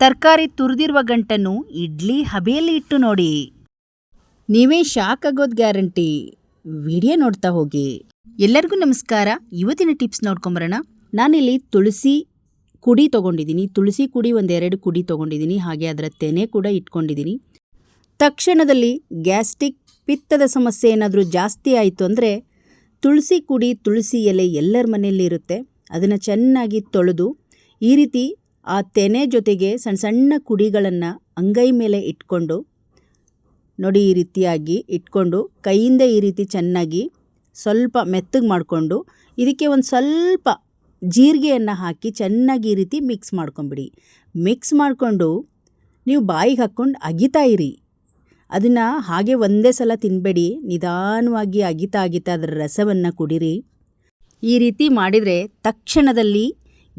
ತರಕಾರಿ ತುರಿದಿರುವ ಗಂಟನ್ನು ಇಡ್ಲಿ ಹಬೆಯಲ್ಲಿ ಇಟ್ಟು ನೋಡಿ. ನೀವೇ ಶಾಕ್ ಆಗೋದು ಗ್ಯಾರಂಟಿ. ವಿಡಿಯೋ ನೋಡ್ತಾ ಹೋಗಿ. ಎಲ್ಲರಿಗೂ ನಮಸ್ಕಾರ. ಇವತ್ತಿನ ಟಿಪ್ಸ್ ನೋಡ್ಕೊಂಬರೋಣ. ನಾನಿಲ್ಲಿ ತುಳಸಿ ಕುಡಿ ತೊಗೊಂಡಿದ್ದೀನಿ. ತುಳಸಿ ಕುಡಿ ಒಂದೆರಡು ಕುಡಿ ತೊಗೊಂಡಿದ್ದೀನಿ. ಹಾಗೆ ಅದರ ತೆನೆ ಕೂಡ ಇಟ್ಕೊಂಡಿದ್ದೀನಿ. ತಕ್ಷಣದಲ್ಲಿ ಗ್ಯಾಸ್ಟ್ರಿಕ್ ಪಿತ್ತದ ಸಮಸ್ಯೆ ಏನಾದರೂ ಜಾಸ್ತಿ ಆಯಿತು ಅಂದರೆ ತುಳಸಿ ಕುಡಿ ತುಳಸಿ ಎಲೆ ಎಲ್ಲರ ಮನೆಯಲ್ಲಿ ಇರುತ್ತೆ ಅದನ್ನು ಚೆನ್ನಾಗಿ ತೊಳೆದು ಈ ರೀತಿ ಆ ತೆನೆ ಜೊತೆಗೆ ಸಣ್ಣ ಸಣ್ಣ ಕುಡಿಗಳನ್ನು ಅಂಗೈ ಮೇಲೆ ಇಟ್ಕೊಂಡು, ನೋಡಿ ಈ ರೀತಿಯಾಗಿ ಇಟ್ಕೊಂಡು, ಕೈಯಿಂದ ಈ ರೀತಿ ಚೆನ್ನಾಗಿ ಸ್ವಲ್ಪ ಮೆತ್ತಗೆ ಮಾಡಿಕೊಂಡು, ಇದಕ್ಕೆ ಒಂದು ಸ್ವಲ್ಪ ಜೀರಿಗೆಯನ್ನು ಹಾಕಿ ಚೆನ್ನಾಗಿ ಈ ರೀತಿ ಮಿಕ್ಸ್ ಮಾಡ್ಕೊಂಬಿಡಿ. ಮಿಕ್ಸ್ ಮಾಡಿಕೊಂಡು ನೀವು ಬಾಯಿಗೆ ಹಾಕ್ಕೊಂಡು ಅಗಿತಾ ಇರಿ. ಅದನ್ನು ಹಾಗೆ ಒಂದೇ ಸಲ ತಿನ್ನಬೇಡಿ ನಿಧಾನವಾಗಿ ಅಗಿತಾ ಅಗಿತಾ ಅದರ ರಸವನ್ನು ಕುಡಿರಿ. ಈ ರೀತಿ ಮಾಡಿದರೆ ತಕ್ಷಣದಲ್ಲಿ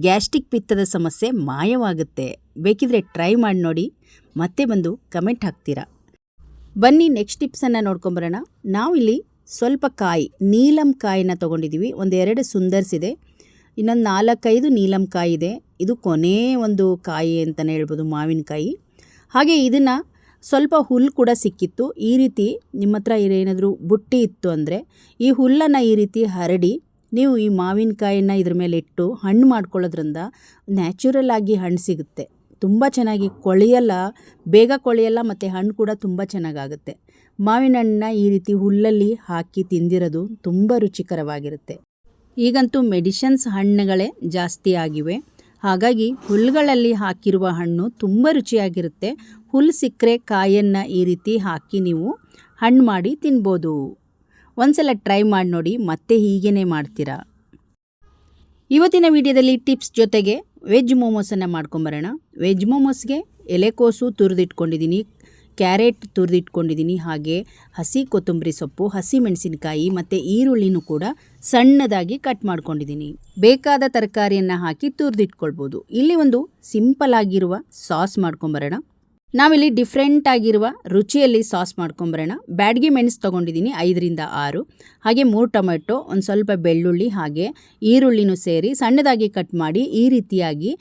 ಗ್ಯಾಸ್ಟ್ರಿಕ್ ಪಿತ್ತದ ಸಮಸ್ಯೆ ಮಾಯವಾಗುತ್ತೆ. ಬೇಕಿದ್ರೆ ಟ್ರೈ ಮಾಡಿ ನೋಡಿ. ಮತ್ತೆ ಬಂದು ಕಮೆಂಟ್ ಹಾಕ್ತೀರಾ? ಬನ್ನಿ ನೆಕ್ಸ್ಟ್ ಟಿಪ್ಸನ್ನು ನೋಡ್ಕೊಂಬರೋಣ. ನಾವಿಲ್ಲಿ ಸ್ವಲ್ಪ ಕಾಯಿ, ನೀಲಂ ಕಾಯಿನ ತೊಗೊಂಡಿದ್ದೀವಿ ಒಂದೆರಡು ಸುಂದರ್ಸಿದೆ ಇನ್ನೊಂದು ನಾಲ್ಕೈದು ನೀಲಂ ಕಾಯಿ ಇದೆ. ಇದು ಕೊನೇ ಒಂದು ಕಾಯಿ ಅಂತಲೇ ಹೇಳ್ಬೋದು, ಮಾವಿನಕಾಯಿ. ಹಾಗೆ ಇದನ್ನು ಸ್ವಲ್ಪ ಹುಲ್ಲು ಕೂಡ ಸಿಕ್ಕಿತ್ತು. ಈ ರೀತಿ ನಿಮ್ಮ ಹತ್ರ ಏನಾದರೂ ಬುಟ್ಟಿ ಇತ್ತು ಅಂದರೆ ಈ ಹುಲ್ಲನ್ನು ಈ ರೀತಿ ಹರಡಿ ನೀವು ಈ ಮಾವಿನಕಾಯಿನ ಇದ್ರ ಮೇಲೆ ಇಟ್ಟು ಹಣ್ಣು ಮಾಡ್ಕೊಳ್ಳೋದ್ರಿಂದ ನ್ಯಾಚುರಲ್ ಆಗಿ ಹಣ್ಣು ಸಿಗುತ್ತೆ. ತುಂಬ ಚೆನ್ನಾಗಿ ಕೊಳೆಯಲ್ಲ, ಬೇಗ ಕೊಳೆಯಲ್ಲ ಮತ್ತು ಹಣ್ಣು ಕೂಡ ತುಂಬ ಚೆನ್ನಾಗಾಗುತ್ತೆ. ಮಾವಿನ ಹಣ್ಣನ್ನ ಈ ರೀತಿ ಹುಲ್ಲಲ್ಲಿ ಹಾಕಿ ತಿಂದಿರೋದು ತುಂಬ ರುಚಿಕರವಾಗಿರುತ್ತೆ. ಈಗಂತೂ ಮೆಡಿಷನ್ಸ್ ಹಣ್ಣುಗಳೇ ಜಾಸ್ತಿ ಆಗಿವೆ. ಹಾಗಾಗಿ ಹುಲ್ಲುಗಳಲ್ಲಿ ಹಾಕಿರುವ ಹಣ್ಣು ತುಂಬ ರುಚಿಯಾಗಿರುತ್ತೆ. ಹುಲ್ಲು ಸಿಕ್ಕರೆ ಕಾಯನ್ನು ಈ ರೀತಿ ಹಾಕಿ ನೀವು ಹಣ್ಣು ಮಾಡಿ ತಿನ್ಬೋದು. ಒಂದ್ಸಲ ಟ್ರೈ ಮಾಡಿ ನೋಡಿ ಮತ್ತೆ ಹೀಗೇ ಮಾಡ್ತೀರಾ. ಇವತ್ತಿನ ವಿಡಿಯೋದಲ್ಲಿ ಟಿಪ್ಸ್ ಜೊತೆಗೆ ವೆಜ್ ಮೋಮೋಸನ್ನು ಮಾಡ್ಕೊಂಬರೋಣ. ವೆಜ್ ಮೋಮೋಸ್ಗೆ ಎಲೆಕೋಸು ತುರಿದಿಟ್ಕೊಂಡಿದ್ದೀನಿ ಕ್ಯಾರೆಟ್ ತುರಿದಿಟ್ಕೊಂಡಿದ್ದೀನಿ ಹಾಗೆ ಹಸಿ ಕೊತ್ತಂಬರಿ ಸೊಪ್ಪು, ಹಸಿ ಮೆಣಸಿನಕಾಯಿ ಮತ್ತು ಈರುಳ್ಳಿನೂ ಕೂಡ ಸಣ್ಣದಾಗಿ ಕಟ್ ಮಾಡ್ಕೊಂಡಿದ್ದೀನಿ ಬೇಕಾದ ತರಕಾರಿಯನ್ನು ಹಾಕಿ ತುರಿದಿಟ್ಕೊಳ್ಬೋದು. ಇಲ್ಲಿ ಒಂದು ಸಿಂಪಲ್ ಆಗಿರುವ ಸಾಸ್ ಮಾಡ್ಕೊಂಬರೋಣ. ನಾವಿಲ್ಲಿ ಡಿಫ್ರೆಂಟ್ ಆಗಿರುವ ರುಚಿಯಲ್ಲಿ ಸಾಸ್ ಮಾಡ್ಕೊಂಬರೋಣ. ಬ್ಯಾಡ್ಗೆ ಮೆಣಸು ತೊಗೊಂಡಿದ್ದೀನಿ ಐದರಿಂದ ಆರು. ಹಾಗೆ ಮೂರು ಟೊಮೆಟೊ, ಒಂದು ಸ್ವಲ್ಪ ಬೆಳ್ಳುಳ್ಳಿ, ಹಾಗೆ ಈರುಳ್ಳಿನೂ ಸೇರಿ ಸಣ್ಣದಾಗಿ ಕಟ್ ಮಾಡಿ ಈ ರೀತಿಯಾಗಿ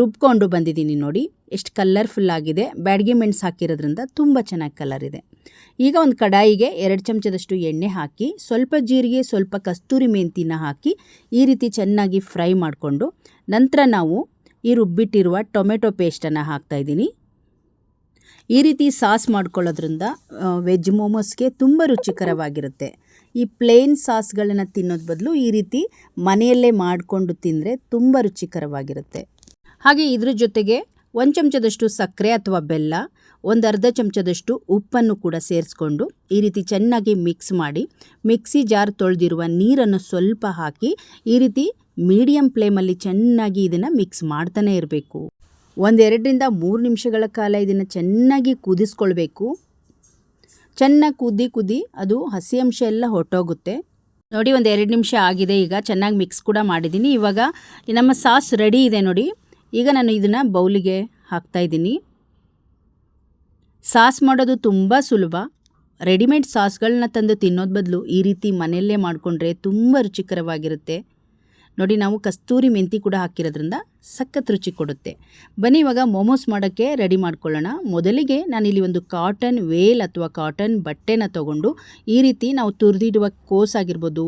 ರುಬ್ಕೊಂಡು ಬಂದಿದ್ದೀನಿ ನೋಡಿ. ಎಷ್ಟು ಕಲರ್ಫುಲ್ ಆಗಿದೆ. ಬ್ಯಾಡ್ಗಿ ಮೆಣಸು ಹಾಕಿರೋದ್ರಿಂದ ತುಂಬ ಚೆನ್ನಾಗಿ ಕಲರ್ ಇದೆ. ಈಗ ಒಂದು ಕಡಾಯಿಗೆ ಎರಡು ಚಮಚದಷ್ಟು ಎಣ್ಣೆ ಹಾಕಿ, ಸ್ವಲ್ಪ ಜೀರಿಗೆ, ಸ್ವಲ್ಪ ಕಸ್ತೂರಿ ಮೆಂತಿನ ಹಾಕಿ ಈ ರೀತಿ ಚೆನ್ನಾಗಿ ಫ್ರೈ ಮಾಡಿಕೊಂಡು ನಂತರ ನಾವು ಈ ರುಬ್ಬಿಟ್ಟಿರುವ ಟೊಮೆಟೊ ಪೇಸ್ಟನ್ನು ಹಾಕ್ತಾಯಿದ್ದೀನಿ ಈ ರೀತಿ ಸಾಸ್ ಮಾಡ್ಕೊಳ್ಳೋದ್ರಿಂದ ವೆಜ್ ಮೋಮೋಸ್ಗೆ ತುಂಬ ರುಚಿಕರವಾಗಿರುತ್ತೆ. ಈ ಪ್ಲೇನ್ ಸಾಸ್ಗಳನ್ನು ತಿನ್ನೋದು ಬದಲು ಈ ರೀತಿ ಮನೆಯಲ್ಲೇ ಮಾಡಿಕೊಂಡು ತಿಂದರೆ ತುಂಬ ರುಚಿಕರವಾಗಿರುತ್ತೆ. ಹಾಗೆ ಇದ್ರ ಜೊತೆಗೆ ಒಂದು ಚಮಚದಷ್ಟು ಸಕ್ಕರೆ ಅಥವಾ ಬೆಲ್ಲ, ಒಂದು ಅರ್ಧ ಚಮಚದಷ್ಟು ಉಪ್ಪನ್ನು ಕೂಡ ಸೇರಿಸ್ಕೊಂಡು ಈ ರೀತಿ ಚೆನ್ನಾಗಿ ಮಿಕ್ಸ್ ಮಾಡಿ, ಮಿಕ್ಸಿ ಜಾರ್ ತೊಳೆದಿರುವ ನೀರನ್ನು ಸ್ವಲ್ಪ ಹಾಕಿ ಈ ರೀತಿ ಮೀಡಿಯಂ ಫ್ಲೇಮಲ್ಲಿ ಚೆನ್ನಾಗಿ ಇದನ್ನು ಮಿಕ್ಸ್ ಮಾಡ್ತಾನೆ ಇರಬೇಕು. ಒಂದೆರಡರಿಂದ ಮೂರು ನಿಮಿಷಗಳ ಕಾಲ ಇದನ್ನು ಚೆನ್ನಾಗಿ ಕುದಿಸ್ಕೊಳ್ಬೇಕು. ಚೆನ್ನಾಗಿ ಕುದಿ ಕುದಿ ಅದು ಹಸಿ ಅಂಶ ಎಲ್ಲ ಹೊರಟೋಗುತ್ತೆ. ನೋಡಿ ಒಂದು ಎರಡು ನಿಮಿಷ ಆಗಿದೆ ಈಗ, ಚೆನ್ನಾಗಿ ಮಿಕ್ಸ್ ಕೂಡ ಮಾಡಿದ್ದೀನಿ. ಇವಾಗ ನಮ್ಮ ಸಾಸ್ ರೆಡಿ ಇದೆ ನೋಡಿ. ಈಗ ನಾನು ಇದನ್ನು ಬೌಲಿಗೆ ಹಾಕ್ತಾಯಿದ್ದೀನಿ ಸಾಸ್ ಮಾಡೋದು ತುಂಬ ಸುಲಭ. ರೆಡಿಮೇಡ್ ಸಾಸ್ಗಳನ್ನ ತಂದು ತಿನ್ನೋದು ಬದಲು ಈ ರೀತಿ ಮನೆಯಲ್ಲೇ ಮಾಡಿಕೊಂಡ್ರೆ ತುಂಬ ರುಚಿಕರವಾಗಿರುತ್ತೆ. ನೋಡಿ ನಾವು ಕಸ್ತೂರಿ ಮೆಂತಿ ಕೂಡ ಹಾಕಿರೋದ್ರಿಂದ ಸಖತ್ ರುಚಿ ಕೊಡುತ್ತೆ. ಬನ್ನಿ ಇವಾಗ ಮೋಮೋಸ್ ಮಾಡೋಕ್ಕೆ ರೆಡಿ ಮಾಡ್ಕೊಳ್ಳೋಣ. ಮೊದಲಿಗೆ ನಾನಿಲ್ಲಿ ಒಂದು ಕಾಟನ್ ವೇಲ್ ಅಥವಾ ಕಾಟನ್ ಬಟ್ಟೆನ ತಗೊಂಡು ಈ ರೀತಿ ನಾವು ತುರಿದಿಡುವ ಕೋಸ್ ಆಗಿರ್ಬೋದು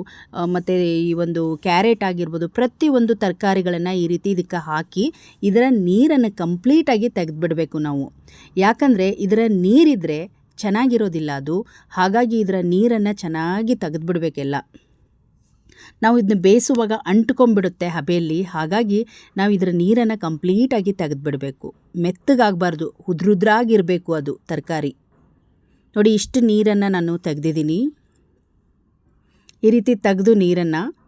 ಮತ್ತು ಈ ಒಂದು ಕ್ಯಾರೆಟ್ ಆಗಿರ್ಬೋದು ಪ್ರತಿಯೊಂದು ತರಕಾರಿಗಳನ್ನು ಈ ರೀತಿ ಇದಕ್ಕೆ ಹಾಕಿ ಇದರ ನೀರನ್ನು ಕಂಪ್ಲೀಟಾಗಿ ತೆಗೆದುಬಿಡಬೇಕು ನಾವು. ಯಾಕಂದರೆ ಇದರ ನೀರಿದ್ದರೆ ಚೆನ್ನಾಗಿರೋದಿಲ್ಲ ಅದು. ಹಾಗಾಗಿ ಇದರ ನೀರನ್ನು ಚೆನ್ನಾಗಿ ತೆಗೆದುಬಿಡ್ಬೇಕೆಲ್ಲ. ನಾವು ಇದನ್ನ ಬೇಯಿಸುವಾಗ ಅಂಟ್ಕೊಂಡ್ಬಿಡುತ್ತೆ ಹಬೆಯಲ್ಲಿ. ಹಾಗಾಗಿ ನಾವು ಇದರ ನೀರನ್ನು ಕಂಪ್ಲೀಟಾಗಿ ತೆಗೆದುಬಿಡಬೇಕು. ಮೆತ್ತಗಾಗಬಾರ್ದು. ಉದ್ರುದ್ರಾಗಿರಬೇಕು ಅದು ತರಕಾರಿ. ನೋಡಿ ಇಷ್ಟು ನೀರನ್ನು ನಾನು ತೆಗೆದಿದ್ದೀನಿ. ಈ ರೀತಿ ತೆಗೆದು ನೀರನ್ನು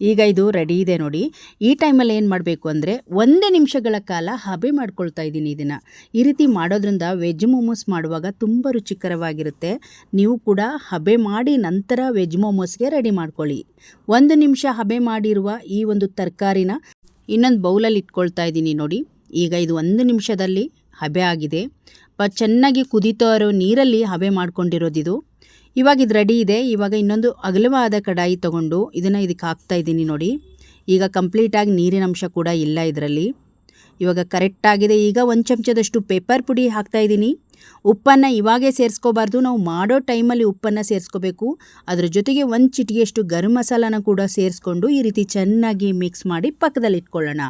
ಈಗ ಇದು ರೆಡಿ ಇದೆ ನೋಡಿ. ಈ ಟೈಮಲ್ಲಿ ಏನು ಮಾಡಬೇಕು ಅಂದರೆ ಒಂದೇ ನಿಮಿಷಗಳ ಕಾಲ ಹಬೆ ಮಾಡ್ಕೊಳ್ತಾ ಇದ್ದೀನಿ ಇದನ್ನು. ಈ ರೀತಿ ಮಾಡೋದ್ರಿಂದ ವೆಜ್ ಮೋಮೋಸ್ ಮಾಡುವಾಗ ತುಂಬ ರುಚಿಕರವಾಗಿರುತ್ತೆ. ನೀವು ಕೂಡ ಹಬೆ ಮಾಡಿ ನಂತರ ವೆಜ್ ಮೋಮೋಸ್ಗೆ ರೆಡಿ ಮಾಡ್ಕೊಳ್ಳಿ. ಒಂದು ನಿಮಿಷ ಹಬೆ ಮಾಡಿರುವ ಈ ಒಂದು ತರಕಾರಿನ ಇನ್ನೊಂದು ಬೌಲಲ್ಲಿ ಇಟ್ಕೊಳ್ತಾ ಇದ್ದೀನಿ ನೋಡಿ. ಈಗ ಇದು ಒಂದು ನಿಮಿಷದಲ್ಲಿ ಹಬೆ ಆಗಿದೆ. ಪ, ಚೆನ್ನಾಗಿ ಕುದೀತಾ ನೀರಲ್ಲಿ ಹಬೆ ಮಾಡ್ಕೊಂಡಿರೋದಿದು. ಇವಾಗ ಇದು ರೆಡಿ ಇದೆ. ಇವಾಗ ಇನ್ನೊಂದು ಅಗಲವಾದ ಕಡಾಯಿ ತೊಗೊಂಡು ಇದನ್ನು ಇದಕ್ಕೆ ಹಾಕ್ತಾ ಇದ್ದೀನಿ ನೋಡಿ. ಈಗ ಕಂಪ್ಲೀಟಾಗಿ ನೀರಿನ ಅಂಶ ಕೂಡ ಇಲ್ಲ ಇದರಲ್ಲಿ. ಇವಾಗ ಕರೆಕ್ಟಾಗಿದೆ ಈಗ ಒಂದು ಚಮಚದಷ್ಟು ಪೇಪರ್ ಪುಡಿ ಹಾಕ್ತಾಯಿದ್ದೀನಿ ಉಪ್ಪನ್ನು ಇವಾಗೇ ಸೇರಿಸ್ಕೋಬಾರ್ದು. ನಾವು ಮಾಡೋ ಟೈಮಲ್ಲಿ ಉಪ್ಪನ್ನು ಸೇರಿಸ್ಕೋಬೇಕು. ಅದರ ಜೊತೆಗೆ ಒಂದು ಚಿಟಿಗೆಯಷ್ಟು ಗರಂ ಮಸಾಲಾನ ಕೂಡ ಸೇರಿಸ್ಕೊಂಡು ಈ ರೀತಿ ಚೆನ್ನಾಗಿ ಮಿಕ್ಸ್ ಮಾಡಿ ಪಕ್ಕದಲ್ಲಿ ಇಟ್ಕೊಳ್ಳೋಣ.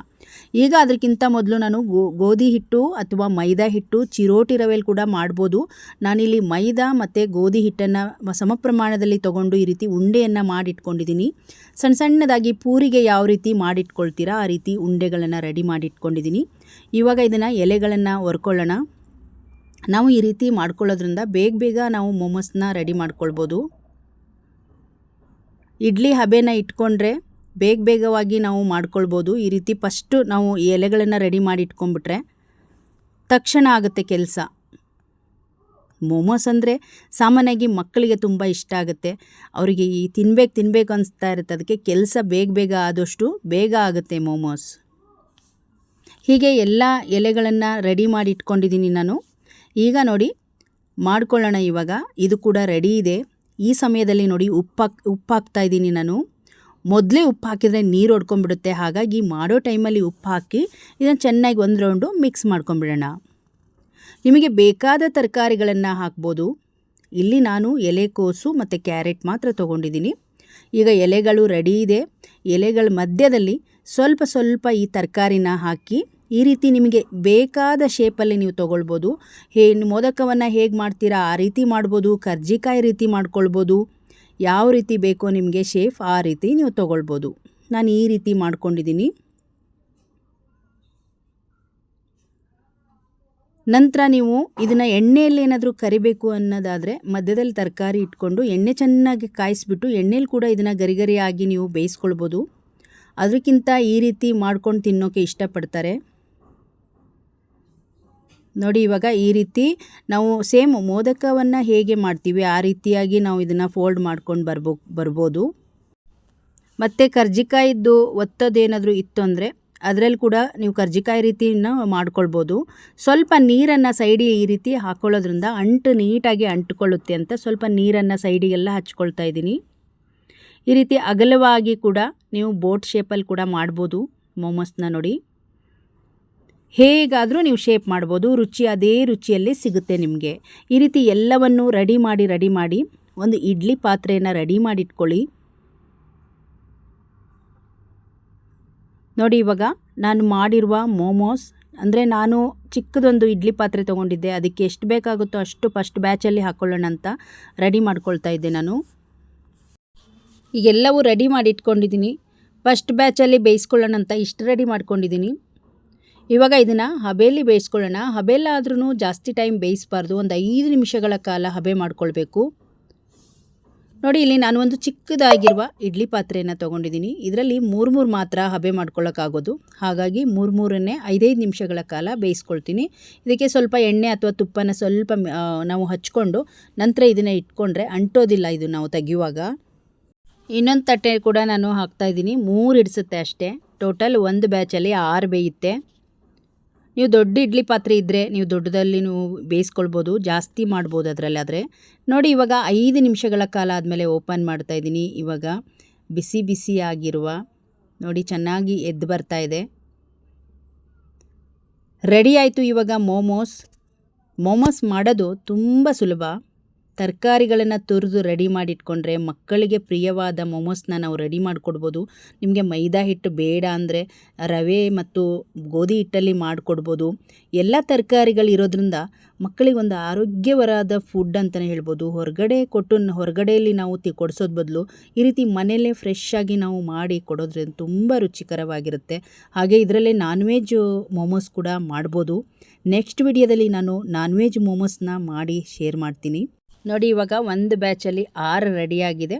ಈಗ ಅದಕ್ಕಿಂತ ಮೊದಲು ನಾನು ಗೋಧಿ ಹಿಟ್ಟು ಅಥವಾ ಮೈದಾ ಹಿಟ್ಟು, ಚಿರೋಟಿ ರವೆಯಲ್ಲಿ ಕೂಡ ಮಾಡ್ಬೋದು. ನಾನಿಲ್ಲಿ ಮೈದಾ ಮತ್ತು ಗೋಧಿ ಹಿಟ್ಟನ್ನು ಸಮ ಪ್ರಮಾಣದಲ್ಲಿ ತೊಗೊಂಡು ಈ ರೀತಿ ಉಂಡೆಯನ್ನು ಮಾಡಿಟ್ಕೊಂಡಿದ್ದೀನಿ. ಸಣ್ಣ ಸಣ್ಣದಾಗಿ ಪೂರಿಗೆ ಯಾವ ರೀತಿ ಮಾಡಿಟ್ಕೊಳ್ತೀರಾ ಆ ರೀತಿ ಉಂಡೆಗಳನ್ನು ರೆಡಿ ಮಾಡಿಟ್ಕೊಂಡಿದ್ದೀನಿ. ಇವಾಗ ಇದನ್ನು ಎಲೆಗಳನ್ನು ಹೊರ್ಕೊಳ್ಳೋಣ ನಾವು ಈ ರೀತಿ ಮಾಡ್ಕೊಳ್ಳೋದ್ರಿಂದ ಬೇಗ ಬೇಗ ನಾವು ಮೊಮೋಸ್ನ ರೆಡಿ ಮಾಡ್ಕೊಳ್ಬೋದು. ಇಡ್ಲಿ ಹಬೆನ ಇಟ್ಕೊಂಡ್ರೆ ಬೇಗ ಬೇಗವಾಗಿ ನಾವು ಮಾಡ್ಕೊಳ್ಬೋದು. ಈ ರೀತಿ ಫಸ್ಟು ನಾವು ಈ ಎಲೆಗಳನ್ನು ರೆಡಿ ಮಾಡಿ ಇಟ್ಕೊಂಡ್ಬಿಟ್ರೆ ತಕ್ಷಣ ಆಗುತ್ತೆ ಕೆಲಸ. ಮೋಮೋಸ್ ಅಂದರೆ ಸಾಮಾನ್ಯವಾಗಿ ಮಕ್ಕಳಿಗೆ ತುಂಬ ಇಷ್ಟ ಆಗುತ್ತೆ. ಅವರಿಗೆ ಈ ತಿನ್ಬೇಕು ತಿನ್ಬೇಕು ಅನಿಸ್ತಾ ಇರುತ್ತೆ. ಅದಕ್ಕೆ ಕೆಲಸ ಬೇಗ ಬೇಗ ಆದಷ್ಟು ಬೇಗ ಆಗುತ್ತೆ ಮೋಮೋಸ್. ಹೀಗೆ ಎಲ್ಲ ಎಲೆಗಳನ್ನು ರೆಡಿ ಮಾಡಿ ಇಟ್ಕೊಂಡಿದ್ದೀನಿ ನಾನು. ಈಗ ನೋಡಿ, ಮಾಡ್ಕೊಳ್ಳೋಣ ಇವಾಗ. ಇದು ಕೂಡ ರೆಡಿ ಇದೆ. ಈ ಸಮಯದಲ್ಲಿ ನೋಡಿ ಉಪ್ಪಾಕ್, ಉಪ್ಪಾಕ್ತಾ ಇದ್ದೀನಿ ನಾನು. ಮೊದಲೇ ಉಪ್ಪು ಹಾಕಿದರೆ ನೀರು ಹೊಡ್ಕೊಂಡ್ಬಿಡುತ್ತೆ ಹಾಗಾಗಿ ಮಾಡೋ ಟೈಮಲ್ಲಿ ಉಪ್ಪು ಹಾಕಿ ಇದನ್ನು ಚೆನ್ನಾಗಿ ಒಂದು ರೌಂಡು ಮಿಕ್ಸ್ ಮಾಡ್ಕೊಂಬಿಡೋಣ ನಿಮಗೆ ಬೇಕಾದ ತರಕಾರಿಗಳನ್ನು ಹಾಕ್ಬೋದು. ಇಲ್ಲಿ ನಾನು ಎಲೆಕೋಸು ಮತ್ತು ಕ್ಯಾರೆಟ್ ಮಾತ್ರ ತೊಗೊಂಡಿದ್ದೀನಿ. ಈಗ ಎಲೆಗಳು ರೆಡಿ ಇದೆ. ಎಲೆಗಳ ಮಧ್ಯದಲ್ಲಿ ಸ್ವಲ್ಪ ಸ್ವಲ್ಪ ಈ ತರಕಾರಿನ ಹಾಕಿ ಈ ರೀತಿ ನಿಮಗೆ ಬೇಕಾದ ಶೇಪಲ್ಲಿ ನೀವು ತೊಗೊಳ್ಬೋದು. ಹೇ ಮೋದಕವನ್ನು ಹೇಗೆ ಮಾಡ್ತೀರಾ, ಆ ರೀತಿ ಮಾಡ್ಬೋದು, ಕರ್ಜಿಕಾಯಿ ರೀತಿ ಮಾಡ್ಕೊಳ್ಬೋದು, ಯಾವ ರೀತಿ ಬೇಕೋ ನಿಮಗೆ ಶೇಪ್ ಆ ರೀತಿ ನೀವು ತೊಗೊಳ್ಬೋದು. ನಾನು ಈ ರೀತಿ ಮಾಡ್ಕೊಂಡಿದ್ದೀನಿ. ನಂತರ ನೀವು ಇದನ್ನು ಎಣ್ಣೆಯಲ್ಲಿ ಏನಾದರೂ ಕರಿಬೇಕು ಅನ್ನೋದಾದರೆ ಮಧ್ಯದಲ್ಲಿ ತರಕಾರಿ ಇಟ್ಕೊಂಡು ಎಣ್ಣೆ ಚೆನ್ನಾಗಿ ಕಾಯಿಸ್ಬಿಟ್ಟು ಎಣ್ಣೆಲಿ ಕೂಡ ಇದನ್ನು ಗರಿಗರಿಯಾಗಿ ನೀವು ಬೇಯಿಸ್ಕೊಳ್ಬೋದು. ಅದಕ್ಕಿಂತ ಈ ರೀತಿ ಮಾಡ್ಕೊಂಡು ತಿನ್ನೋಕ್ಕೆ ಇಷ್ಟಪಡ್ತಾರೆ. ನೋಡಿ, ಇವಾಗ ಈ ರೀತಿ ನಾವು ಸೇಮ್ ಮೋದಕವನ್ನು ಹೇಗೆ ಮಾಡ್ತೀವಿ, ಆ ರೀತಿಯಾಗಿ ನಾವು ಇದನ್ನು ಫೋಲ್ಡ್ ಮಾಡ್ಕೊಂಡು ಬರ್ಬೋ, ಬರ್ಬೋದು. ಮತ್ತು ಕರ್ಜಿಕಾಯಿದ್ದು ಒತ್ತೋದೇನಾದರೂ ಇತ್ತು ಅಂದರೆ ಅದರಲ್ಲಿ ಕೂಡ ನೀವು ಕರ್ಜಿಕಾಯಿ ರೀತಿನ ಮಾಡ್ಕೊಳ್ಬೋದು. ಸ್ವಲ್ಪ ನೀರನ್ನು ಸೈಡಿಗೆ ಈ ರೀತಿ ಹಾಕ್ಕೊಳ್ಳೋದ್ರಿಂದ ಅಂಟು ನೀಟಾಗಿ ಅಂಟ್ಕೊಳ್ಳುತ್ತೆ ಅಂತ ಸ್ವಲ್ಪ ನೀರನ್ನು ಸೈಡಿಗೆಲ್ಲ ಹಚ್ಕೊಳ್ತಾ ಇದ್ದೀನಿ. ಈ ರೀತಿ ಅಗಲವಾಗಿ ಕೂಡ ನೀವು ಬೋಟ್ ಶೇಪಲ್ಲಿ ಕೂಡ ಮಾಡ್ಬೋದು ಮೋಮೋಸ್ನ ನೋಡಿ. ಹೇಗಾದರೂ ನೀವು ಶೇಪ್ ಮಾಡ್ಬೋದು, ರುಚಿ ಅದೇ ರುಚಿಯಲ್ಲಿ ಸಿಗುತ್ತೆ ನಿಮಗೆ. ಈ ರೀತಿ ಎಲ್ಲವನ್ನು ರೆಡಿ ಮಾಡಿ ರೆಡಿ ಮಾಡಿ, ಒಂದು ಇಡ್ಲಿ ಪಾತ್ರೆಯನ್ನು ರೆಡಿ ಮಾಡಿಟ್ಕೊಳ್ಳಿ ನೋಡಿ ಇವಾಗ ನಾನು ಮಾಡಿರುವ ಮೋಮೋಸ್ ಅಂದರೆ ನಾನು ಚಿಕ್ಕದೊಂದು ಇಡ್ಲಿ ಪಾತ್ರೆ ತೊಗೊಂಡಿದ್ದೆ, ಅದಕ್ಕೆ ಎಷ್ಟು ಬೇಕಾಗುತ್ತೋ ಅಷ್ಟು ಫಸ್ಟ್ ಬ್ಯಾಚಲ್ಲಿ ಹಾಕ್ಕೊಳ್ಳೋಣ ಅಂತ ರೆಡಿ ಮಾಡ್ಕೊಳ್ತಾ ಇದ್ದೆ ನಾನು. ಈಗೆಲ್ಲವೂ ರೆಡಿ ಮಾಡಿ ಇಟ್ಕೊಂಡಿದ್ದೀನಿ. ಫಸ್ಟ್ ಬ್ಯಾಚಲ್ಲಿ ಬೇಯಿಸ್ಕೊಳ್ಳೋಣ ಅಂತ ಇಷ್ಟು ರೆಡಿ ಮಾಡ್ಕೊಂಡಿದ್ದೀನಿ. ಇವಾಗ ಇದನ್ನು ಹಬೆಯಲ್ಲಿ ಬೇಯಿಸ್ಕೊಳ್ಳೋಣ. ಹಬೆಲ್ಲಾದ್ರೂ ಜಾಸ್ತಿ ಟೈಮ್ ಬೇಯಿಸಬಾರ್ದು. ಒಂದು ಐದು ನಿಮಿಷಗಳ ಕಾಲ ಹಬೆ ಮಾಡ್ಕೊಳ್ಬೇಕು. ನೋಡಿ, ಇಲ್ಲಿ ನಾನು ಒಂದು ಚಿಕ್ಕದಾಗಿರುವ ಇಡ್ಲಿ ಪಾತ್ರೆಯನ್ನು ತೊಗೊಂಡಿದ್ದೀನಿ. ಇದರಲ್ಲಿ ಮೂರು ಮೂರು ಮಾತ್ರ ಹಬೆ ಮಾಡ್ಕೊಳ್ಳೋಕ್ಕಾಗೋದು ಹಾಗಾಗಿ ಮೂರು ಮೂರನ್ನೇ ಐದೈದು ನಿಮಿಷಗಳ ಕಾಲ ಬೇಯಿಸ್ಕೊಳ್ತೀನಿ. ಇದಕ್ಕೆ ಸ್ವಲ್ಪ ಎಣ್ಣೆ ಅಥವಾ ತುಪ್ಪನ ಸ್ವಲ್ಪ ನಾವು ಹಚ್ಕೊಂಡು ನಂತರ ಇದನ್ನು ಇಟ್ಕೊಂಡ್ರೆ ಅಂಟೋದಿಲ್ಲ ಇದು ನಾವು ತೆಗೆಯುವಾಗ. ಇನ್ನೊಂದು ತಟ್ಟೆ ಕೂಡ ನಾನು ಹಾಕ್ತಾಯಿದ್ದೀನಿ ಮೂರು ಇಡಿಸುತ್ತೆ ಅಷ್ಟೇ. ಟೋಟಲ್ ಒಂದು ಬ್ಯಾಚಲ್ಲಿ ಆರು ಬೇಯುತ್ತೆ. ನೀವು ದೊಡ್ಡ ಇಡ್ಲಿ ಪಾತ್ರೆ ಇದ್ದರೆ ನೀವು ದೊಡ್ಡದಲ್ಲಿ ನೀವು ಬೇಯಿಸ್ಕೊಳ್ಬೋದು, ಜಾಸ್ತಿ ಮಾಡ್ಬೋದು ಅದರಲ್ಲಿ ಆದರೆ ನೋಡಿ ಇವಾಗ ಐದು ನಿಮಿಷಗಳ ಕಾಲ ಆದಮೇಲೆ ಓಪನ್ ಮಾಡ್ತಾ ಇದ್ದೀನಿ. ಇವಾಗ ಬಿಸಿ ಬಿಸಿ ಆಗಿರುವ, ನೋಡಿ ಚೆನ್ನಾಗಿ ಎದ್ದು ಬರ್ತಾ ಇದೆ. ರೆಡಿ ಆಯಿತು ಇವಾಗ ಮೋಮೋಸ್. ಮೋಮೋಸ್ ಮಾಡೋದು ತುಂಬ ಸುಲಭ. ತರಕಾರಿಗಳನ್ನು ತುರಿದು ರೆಡಿ ಮಾಡಿಟ್ಕೊಂಡ್ರೆ ಮಕ್ಕಳಿಗೆ ಪ್ರಿಯವಾದ ಮೊಮೋಸ್ನ ನಾವು ರೆಡಿ ಮಾಡಿಕೊಡ್ಬೋದು. ನಿಮಗೆ ಮೈದಾ ಹಿಟ್ಟು ಬೇಡ ಅಂದರೆ ರವೆ ಮತ್ತು ಗೋಧಿ ಹಿಟ್ಟಲ್ಲಿ ಮಾಡಿಕೊಡ್ಬೋದು. ಎಲ್ಲ ತರಕಾರಿಗಳು ಇರೋದ್ರಿಂದ ಮಕ್ಕಳಿಗೆ ಒಂದು ಆರೋಗ್ಯವರಾದ ಫುಡ್ ಅಂತಲೇ ಹೇಳ್ಬೋದು. ಹೊರಗಡೆ ಕೊಟ್ಟು ಹೊರಗಡೆಯಲ್ಲಿ ನಾವು ತಿ ಕೊಡಿಸೋದು ಬದಲು ಈ ರೀತಿ ಮನೆಯಲ್ಲೇ ಫ್ರೆಶ್ ಆಗಿ ನಾವು ಮಾಡಿ ಕೊಡೋದ್ರಿಂದ ತುಂಬ ರುಚಿಕರವಾಗಿರುತ್ತೆ. ಹಾಗೆ ಇದರಲ್ಲೇ ನಾನ್ ವೆಜ್ ಮೊಮೋಸ್ ಕೂಡ ಮಾಡ್ಬೋದು. ನೆಕ್ಸ್ಟ್ ವಿಡಿಯೋದಲ್ಲಿ ನಾನು ನಾನ್ ವೆಜ್ ಮೊಮೋಸ್ನ ಮಾಡಿ ಶೇರ್ ಮಾಡ್ತೀನಿ. ನೋಡಿ, ಇವಾಗ ಒಂದು ಬ್ಯಾಚಲ್ಲಿ ಆರು ರೆಡಿಯಾಗಿದೆ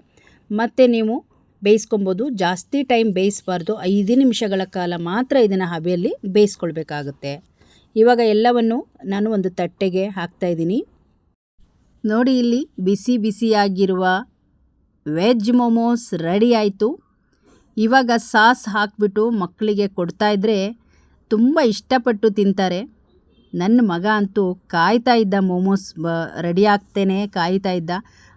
ಮತ್ತು ನೀವು ಬೇಯಿಸ್ಕೊಬೋದು. ಜಾಸ್ತಿ ಟೈಮ್ ಬೇಯಿಸಬಾರ್ದು. ಐದು ನಿಮಿಷಗಳ ಕಾಲ ಮಾತ್ರ ಇದನ್ನು ಹಬೆಯಲ್ಲಿ ಬೇಯಿಸ್ಕೊಳ್ಬೇಕಾಗುತ್ತೆ. ಇವಾಗ ಎಲ್ಲವನ್ನು ನಾನು ಒಂದು ತಟ್ಟೆಗೆ ಹಾಕ್ತಾಯಿದ್ದೀನಿ ನೋಡಿ, ಇಲ್ಲಿ ಬಿಸಿ ಬಿಸಿಯಾಗಿರುವ ವೆಜ್ ಮೊಮೋಸ್ ರೆಡಿ ಆಯಿತು. ಇವಾಗ ಸಾಸ್ ಹಾಕಿಬಿಟ್ಟು ಮಕ್ಕಳಿಗೆ ಕೊಡ್ತಾಯಿದ್ರೆ ತುಂಬ ಇಷ್ಟಪಟ್ಟು ತಿಂತಾರೆ. ನನ್ನ ಮಗ ಅಂತೂ ಕಾಯ್ತಾ ಇದ್ದ ಮೋಮೋಸ್, ಬ ರೆಡಿ ಆಗ್ತೇನೆ ಕಾಯ್ತಾ ಇದ್ದ.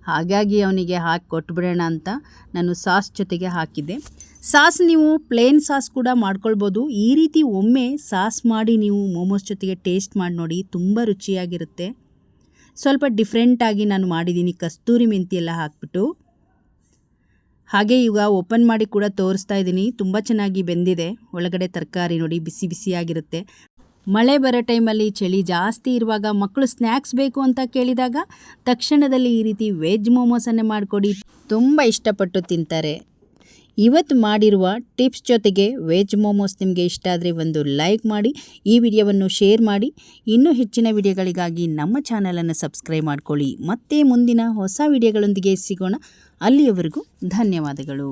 ಹಾಗಾಗಿ ಅವನಿಗೆ ಹಾಕಿ ಕೊಟ್ಬಿಡೋಣ ಅಂತ ನಾನು ಸಾಸ್ ಜೊತೆಗೆ ಹಾಕಿದ್ದೆ. ಸಾಸ್ ನೀವು ಪ್ಲೇನ್ ಸಾಸ್ ಕೂಡ ಮಾಡ್ಕೊಳ್ಬೋದು. ಈ ರೀತಿ ಒಮ್ಮೆ ಸಾಸ್ ಮಾಡಿ ನೀವು ಮೋಮೋಸ್ ಜೊತೆಗೆ ಟೇಸ್ಟ್ ಮಾಡಿ ನೋಡಿ ತುಂಬ ರುಚಿಯಾಗಿರುತ್ತೆ. ಸ್ವಲ್ಪ ಡಿಫ್ರೆಂಟಾಗಿ ನಾನು ಮಾಡಿದ್ದೀನಿ. ಕಸ್ತೂರಿ ಮೆಂತಿ ಎಲ್ಲ ಹಾಕ್ಬಿಟ್ಟು. ಹಾಗೆ ಈಗ ಓಪನ್ ಮಾಡಿ ಕೂಡ ತೋರಿಸ್ತಾ ಇದ್ದೀನಿ. ತುಂಬ ಚೆನ್ನಾಗಿ ಬೆಂದಿದೆ. ಒಳಗಡೆ ತರಕಾರಿ ನೋಡಿ ಬಿಸಿ ಬಿಸಿಯಾಗಿರುತ್ತೆ. ಮಳೆ ಬರೋ ಟೈಮಲ್ಲಿ ಚಳಿ ಜಾಸ್ತಿ ಇರುವಾಗ ಮಕ್ಕಳು ಸ್ನ್ಯಾಕ್ಸ್ ಬೇಕು ಅಂತ ಕೇಳಿದಾಗ ತಕ್ಷಣದಲ್ಲಿ ಈ ರೀತಿ ವೆಜ್ ಮೋಮೋಸನ್ನೇ ಮಾಡಿಕೊಡಿ. ತುಂಬ ಇಷ್ಟಪಟ್ಟು ತಿಂತಾರೆ. ಇವತ್ತು ಮಾಡಿರುವ ಟಿಪ್ಸ್ ಜೊತೆಗೆ ವೆಜ್ ಮೋಮೋಸ್ ನಿಮಗೆ ಇಷ್ಟ ಆದರೆ ಒಂದು ಲೈಕ್ ಮಾಡಿ, ಈ ವಿಡಿಯೋವನ್ನು ಶೇರ್ ಮಾಡಿ. ಇನ್ನೂ ಹೆಚ್ಚಿನ ವಿಡಿಯೋಗಳಿಗಾಗಿ ನಮ್ಮ ಚಾನಲನ್ನು ಸಬ್ಸ್ಕ್ರೈಬ್ ಮಾಡ್ಕೊಳ್ಳಿ. ಮತ್ತೆ ಮುಂದಿನ ಹೊಸ ವಿಡಿಯೋಗಳೊಂದಿಗೆ ಸಿಗೋಣ. ಅಲ್ಲಿಯವರೆಗೂ ಧನ್ಯವಾದಗಳು.